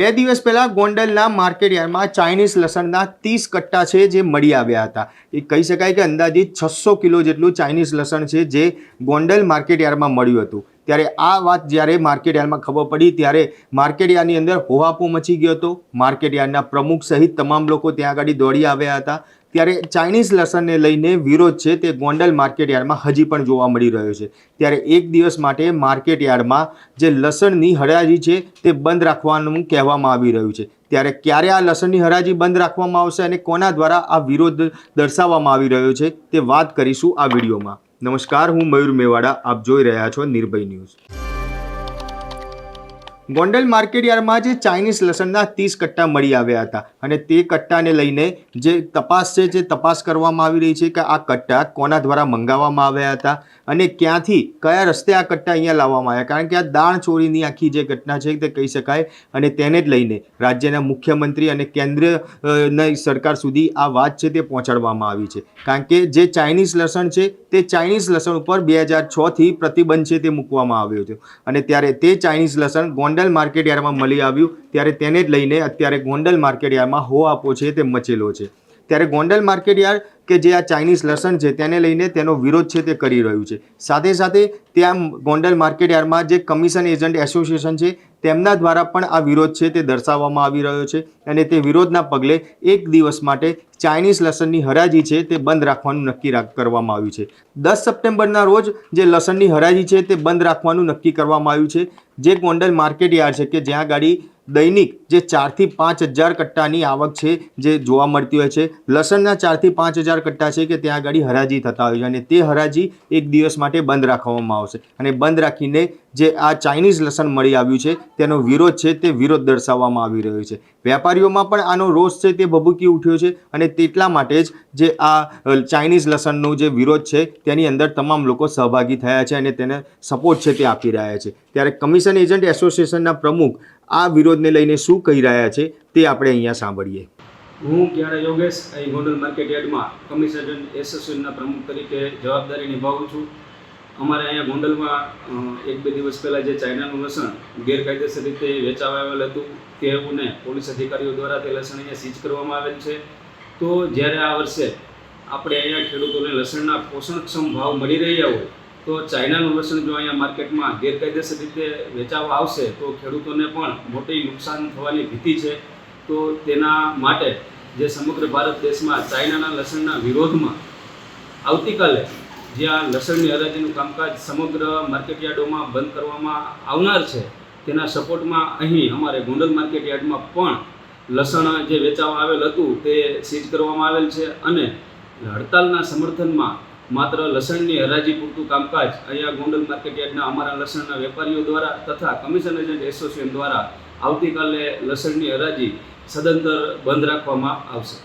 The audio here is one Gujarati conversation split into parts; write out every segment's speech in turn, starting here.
બે દિવસ પહેલાં ગોંડલના માર્કેટ યાર્ડમાં ચાઇનીઝ લસણના ત્રીસ કટ્ટા છે જે મળી આવ્યા હતા. એ કહી શકાય કે અંદાજિત છસો કિલો જેટલું ચાઇનીઝ લસણ છે જે ગોંડલ માર્કેટ યાર્ડમાં મળ્યું હતું. ત્યારે આ વાત જ્યારે માર્કેટ યાર્ડમાં ખબર પડી, ત્યારે માર્કેટ યાર્ડની અંદર હોવાપો મચી ગયો હતો. માર્કેટ યાર્ડના પ્રમુખ સહિત તમામ લોકો ત્યાં આગળ દોડી આવ્યા હતા. ત્યારે ચાઇનીઝ લસણને લઈને વિરોધ છે તે ગોંડલ માર્કેટ યાર્ડમાં હજી પણ જોવા મળી રહ્યો છે. ત્યારે એક દિવસ માટે માર્કેટ યાર્ડમાં જે લસણની હરાજી છે તે બંધ રાખવાનું કહેવામાં આવી રહ્યું છે. ત્યારે ક્યારે આ લસણની હરાજી બંધ રાખવામાં આવશે અને કોના દ્વારા આ વિરોધ દર્શાવવામાં આવી રહ્યો છે તે વાત કરીશું આ વિડીયોમાં. નમસ્કાર, હું મયુર મેવાડા, આપ જોઈ રહ્યા છો નિર્ભય ન્યૂઝ. ગોંડલ માર્કેટ યાર્ડમાં જે ચાઇનીઝ લસણના ત્રીસ કટ્ટા મળી આવ્યા હતા અને તે કટ્ટાને લઈને જે તપાસ છે, જે તપાસ કરવામાં આવી રહી છે કે આ કટ્ટા કોના દ્વારા મંગાવવામાં આવ્યા હતા અને ક્યાંથી, કયા રસ્તે આ કટ્ટા અહીંયા લાવવામાં આવ્યા. કારણ કે આ દાણ ચોરીની આખી જે ઘટના છે તે કહી શકાય અને તેને જ લઈને રાજ્યના મુખ્યમંત્રી અને કેન્દ્રની સરકાર સુધી આ વાત છે તે પહોંચાડવામાં આવી છે. કારણ કે જે ચાઇનીઝ લસણ છે તે ચાઇનીઝ લસણ ઉપર બે હજાર છથી પ્રતિબંધ છે તે મૂકવામાં આવ્યો હતો અને ત્યારે તે ચાઇનીઝ લસણ ગોંડલ માર્કેટ યાર્ડમાં મળી આવ્યું. ત્યારે તેને જ લઈને અત્યારે ગોંડલ માર્કેટ હો આપો છે તે મચેલો છે. ત્યારે ગોંડલ માર્કેટ યાર્ડ કે જે આ ચાઇનીઝ લસણ છે તેને લઈને તેનો વિરોધ છે તે કરી રહ્યું છે. સાથે સાથે ત્યાં ગોંડલ માર્કેટ યાર્ડમાં જે કમિશન એજન્ટ એસોસિએશન છે તેમના દ્વારા પણ આ વિરોધ છે તે દર્શાવવામાં આવી રહ્યો છે અને તે વિરોધના પગલે એક દિવસ માટે ચાઇનીઝ લસણની હરાજી છે તે બંધ રાખવાનું નક્કી કરવામાં આવ્યું છે. દસ સપ્ટેમ્બરના રોજ જે લસણની હરાજી છે તે બંધ રાખવાનું નક્કી કરવામાં આવ્યું છે. જે ગોંડલ માર્કેટ યાર્ડ છે કે જ્યાં ગાડી દૈનિક જે ચારથી પાંચ હજાર કટ્ટાની આવક છે જે જોવા મળતી હોય છે. લસણના ચારથી પાંચ હજાર કટ્ટા છે કે ત્યાં આગળ હરાજી થતા હોય છે અને તે હરાજી એક દિવસ માટે બંધ રાખવામાં આવશે. અને બંધ રાખીને જે આ ચાઇનીઝ લસણ મળી આવ્યું છે તેનો વિરોધ છે તે વિરોધ દર્શાવવામાં આવી રહ્યો છે. વેપારીઓમાં પણ આનો રોષ છે તે ભભૂકી ઉઠ્યો છે અને તેટલા માટે જ જે આ ચાઇનીઝ લસણનો જે વિરોધ છે તેની અંદર તમામ લોકો સહભાગી થયા છે અને તેને સપોર્ટ છે તે આપી રહ્યા છે. ત્યારે કમિશન એજન્ટ એસોસિએશનના પ્રમુખ આ વિરોધને લઈને શું કહી રહ્યા છે તે આપણે અહીંયા સાંભળીએ. હું ક્યારે યોગેશ, અહીં ગોંડલ માર્કેટ યાર્ડમાં કમિશન એસોસિએશનના પ્રમુખ તરીકે જવાબદારી નિભાવું છું. અમારે અહીંયા ગોંડલમાં એક બે દિવસ પહેલાં જે ચાઇનાનું લસણ ગેરકાયદેસર રીતે વેચાવા આવેલ હતું તેઓને પોલીસ અધિકારીઓ દ્વારા તે લસણ અહીંયા સીઝ કરવામાં આવેલ છે. તો જ્યારે આ વર્ષે આપણે અહીંયા ખેડૂતોને લસણના પોષણક્ષમ ભાવ મળી રહ્યા હોય તો ચાઇનાનું લસણ જો અહીંયા માર્કેટમાં ગેરકાયદેસર રીતે વેચાવા આવશે, તો ખેડૂતોને પણ મોટી નુકસાન થવાની ભીતિ છે. તો તેના માટે જે સમગ્ર ભારત દેશમાં ચાઇનાના લસણના વિરોધમાં આવતીકાલે જ્યાં લસણની હરાજીનું કામકાજ સમગ્ર માર્કેટ યાર્ડોમાં બંધ કરવામાં આવનાર છે, તેના સપોર્ટમાં અહીં અમારે ગોંડલ માર્કેટ યાર્ડમાં પણ લસણ જે વેચાવા આવેલ હતું તે સીઝ કરવામાં આવેલ છે અને હડતાલના સમર્થનમાં માત્ર લસણની હરાજી પૂરતું કામકાજ અહીંયા ગોંડલ માર્કેટયાર્ડના અમારા લસણના વેપારીઓ દ્વારા તથા કમિશન એજન્ટ એસોસિએશન દ્વારા આવતીકાલે લસણની હરાજી સદંતર બંધ રાખવામાં આવશે.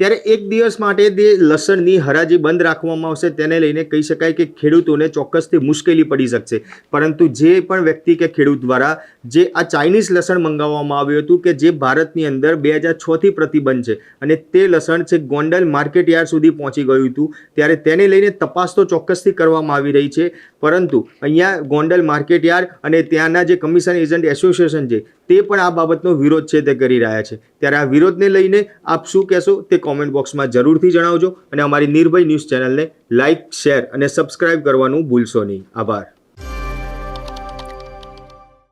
ત્યારે એક દિવસ માટે જે લસણની હરાજી બંધ રાખવામાં આવશે તેને લઈને કહી શકાય કે ખેડૂતોને ચોક્કસથી મુશ્કેલી પડી શકશે. પરંતુ જે પણ વ્યક્તિ કે ખેડૂત દ્વારા જે આ ચાઇનીઝ લસણ મંગાવવામાં આવ્યું હતું કે જે ભારતની અંદર બે હજાર છથી પ્રતિબંધ છે. અને તે લસણ છે ગોંડલ માર્કેટ યાર્ડ સુધી પહોંચી ગયું હતું. ત્યારે તેને લઈને તપાસ તો ચોક્કસથી કરવામાં આવી રહી છે. પરંતુ અહીંયા ગોંડલ માર્કેટ યાર્ડ અને ત્યાંના જે કમિશન એજન્ટ એસોસિએશન છે તે પણ આ બાબતનો વિરોધ છે તે કરી રહ્યા છે. ત્યારે આ વિરોધને લઈને આપ શું કહેશો તે કોમેન્ટ બોક્સમાં જરૂરથી જણાવજો. અને અમારી નિર્ભય ન્યૂઝ ચેનલને લાઇક શેર અને સબસ્ક્રાઇબ કરવાનું ભૂલશો નહીં. આભાર.